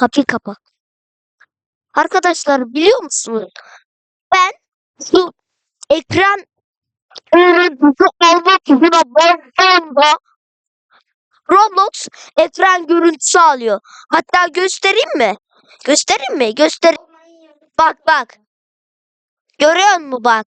Kapıyı kapa. Arkadaşlar biliyor musunuz? Ben şu ekran görüntüsü alma tuşuna bastığımda Roblox ekran görüntüsü alıyor. Hatta göstereyim mi? Göstereyim mi? Göster. Bak bak. Görüyor musun bak?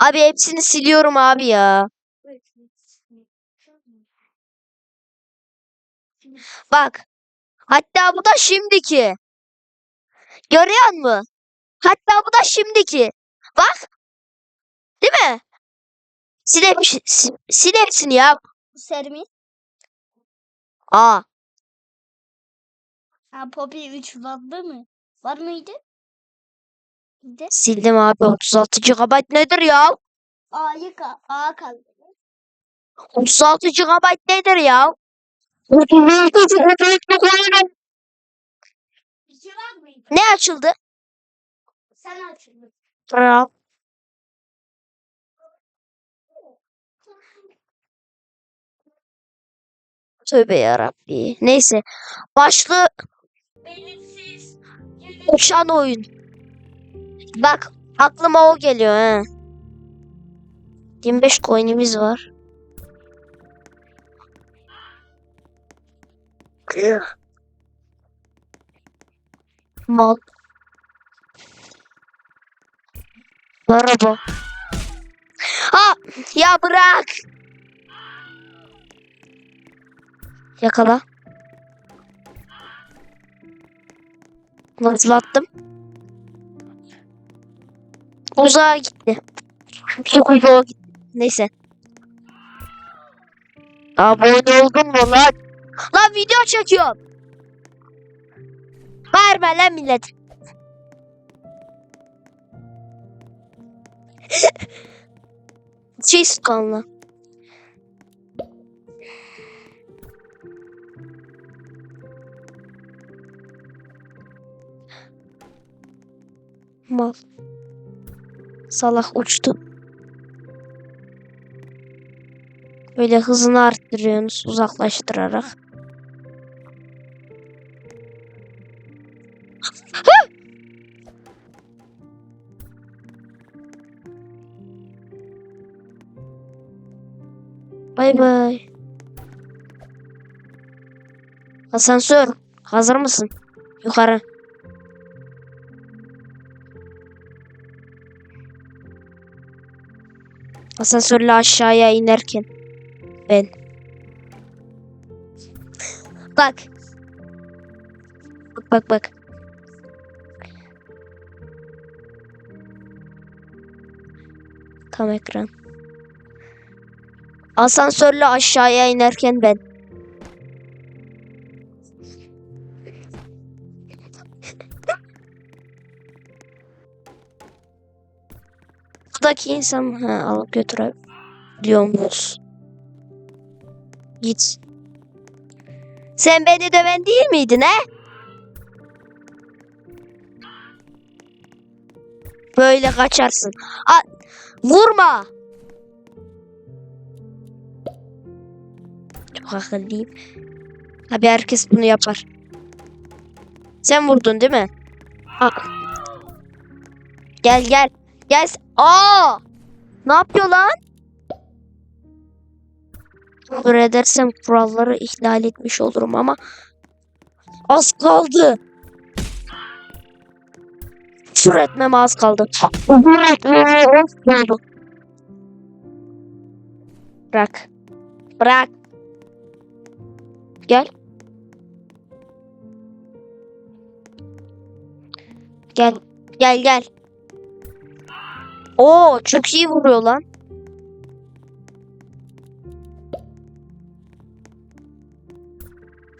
Abi hepsini siliyorum abi ya. Bak. Hatta bu da şimdiki. Görüyor musun? Hatta bu da şimdiki. Bak. Değil mi? Sil, hep- sil, hepsini ya. Sermi. Aa. Ha Poppy 3 vardı mı? Var mıydı? De Sildim abi 36 GB nedir ya? A'yı A kaldı. 36 GB nedir ya? Ne açıldı? Sen açıldın. Bravo. Tövbe yarabbi. Neyse. Başlı Belirsiz. uçan oyun. Bak aklıma o geliyor he. 25 coin'imiz var. Mal. Merhaba. Ha ya bırak. Yakala. Nasıl attım? Uzağa gitti. Çok uzağa gitti. Neyse. Abone oldun mu lan? Lan video çekiyorum. Bağırma lan millet. şey kanlı. Mal. Salak uçtu. Böyle hızını arttırıyorsunuz uzaklaştırarak. Bay bay. Asansör, hazır mısın? Yukarı. Asansörle aşağıya inerken ben. Bak. Bak bak bak. Tam ekran. Asansörle aşağıya inerken ben. Buradaki insan ha, alıp götürebiliyormuş. Git. Sen beni döven değil miydin he? Böyle kaçarsın. A vurma. Çok akıllıyım. Abi herkes bunu yapar. Sen vurdun değil mi? Aa. Gel gel. Gel. Aa! Ne yapıyor lan? Kabul edersem kuralları ihlal etmiş olurum ama az kaldı. Küfür etmeme az kaldı. Küfür etmeme az kaldı. Bırak. Bırak. Gel. Gel. Gel gel. Oo çok iyi vuruyor lan.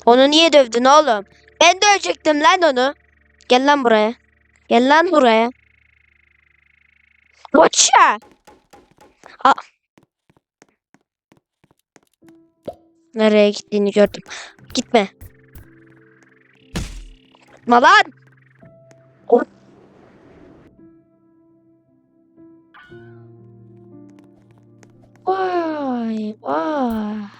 Onu niye dövdün oğlum? Ben dövecektim lan onu. Gel lan buraya. Gel lan buraya. Koça. Aa. Nereye gittiğini gördüm. Gitme. Gitme lan. Vay vay.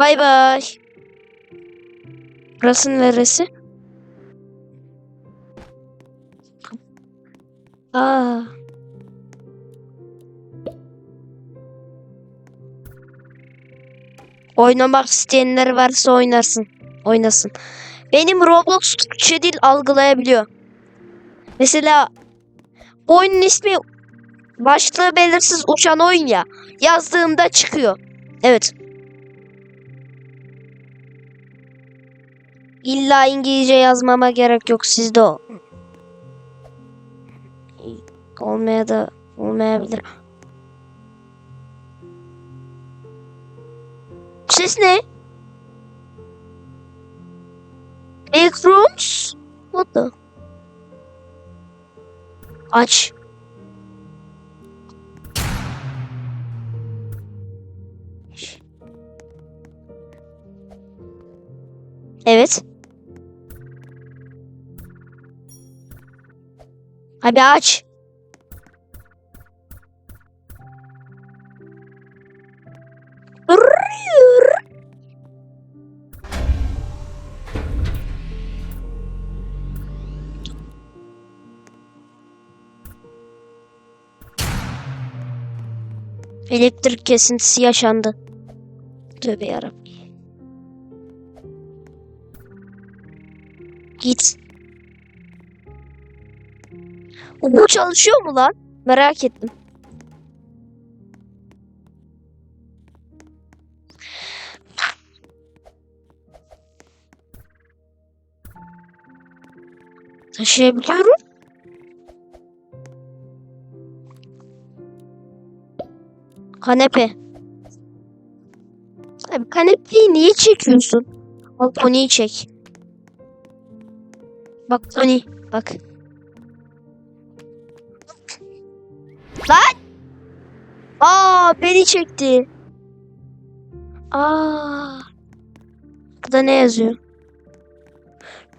Bay bay. Burası neresi? Aa. Oynamak isteyenler varsa oynarsın. Oynasın. Benim Roblox Türkçe dil algılayabiliyor. Mesela oyunun ismi başlığı belirsiz uçan oyun ya. Yazdığımda çıkıyor. Evet. İlla İngilizce yazmama gerek yok sizde o. Olmaya da olmayabilir. Ses ne? Backrooms? What the? Aç. Evet. Abi aç. Elektrik kesintisi yaşandı. Tövbe yarabbim. Git. Bu çalışıyor mu lan? Merak ettim. Taşıyabiliyorum. Kanepe. Abi kanepeyi niye çekiyorsun? Al poniyi çek. Bak pony. Bak. Lan! Aa beni çekti. Aa. Burada ne yazıyor?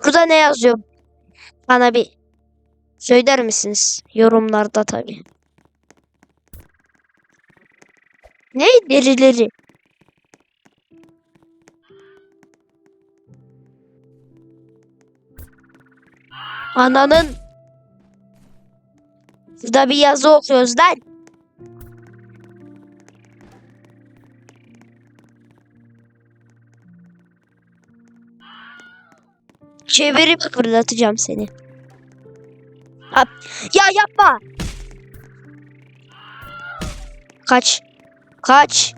Burada ne yazıyor? Bana bir söyler misiniz? Yorumlarda tabii. Ne derileri? Ananın Burada bir yazı okuyoruz lan. Çevirip fırlatacağım seni. Hap. Ya yapma. Kaç. Kaç.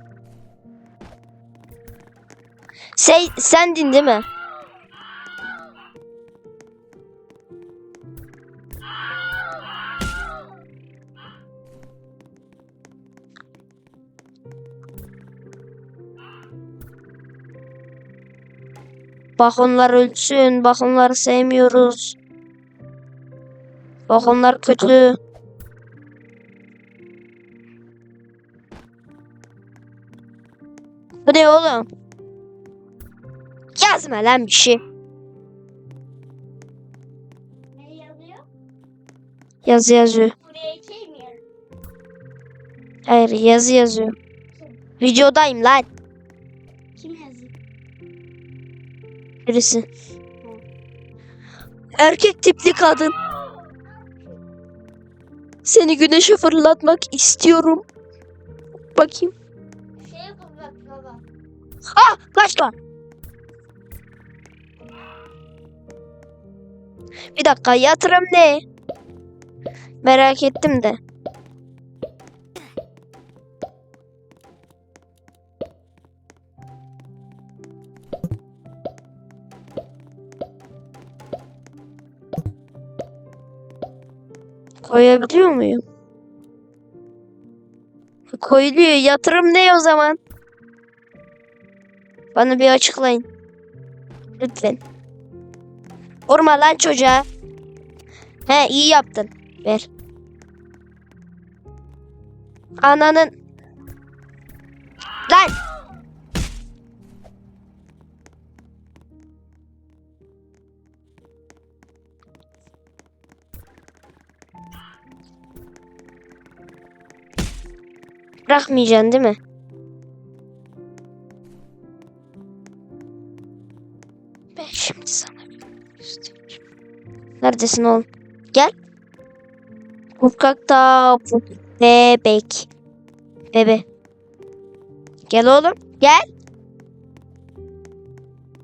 Sen, sendin değil mi? Bak onlar ölsün. Bak onları sevmiyoruz. Bak onlar kötü. Bu ne oğlum? Yazma lan bir şey. Ne yazıyor? Yazı yazıyor. Buraya mi yazıyor? Hayır yazı yazıyor. Videodayım lan. Birisi. Erkek tipli kadın. Seni güneşe fırlatmak istiyorum. Bakayım. Şey bak baba. Ah kaçma. Bir dakika yatırım ne? Merak ettim de. Koyabiliyor muyum? Koyuluyor. Yatırım ne o zaman? Bana bir açıklayın. Lütfen. Vurma lan çocuğa. He iyi yaptın. Ver. Ananın. Bırakmayacaksın değil mi? Ben şimdi sana göstereceğim. Neredesin oğlum? Gel. Kurkakta bebek. Bebe. Gel oğlum. Gel.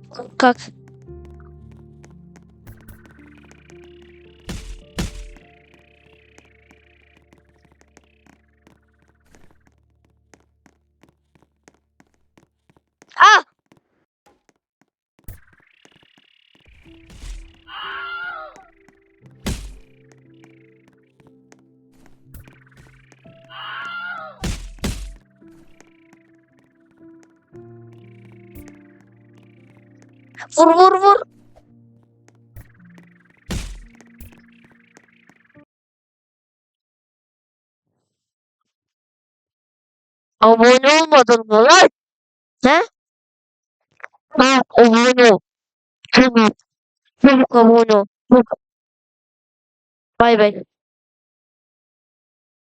Kurkak. Vur vur vur. Abone olmadın mı lan? He? Ha, abone ol. Tamam. Çabuk abone ol. Çabuk. Bay bay.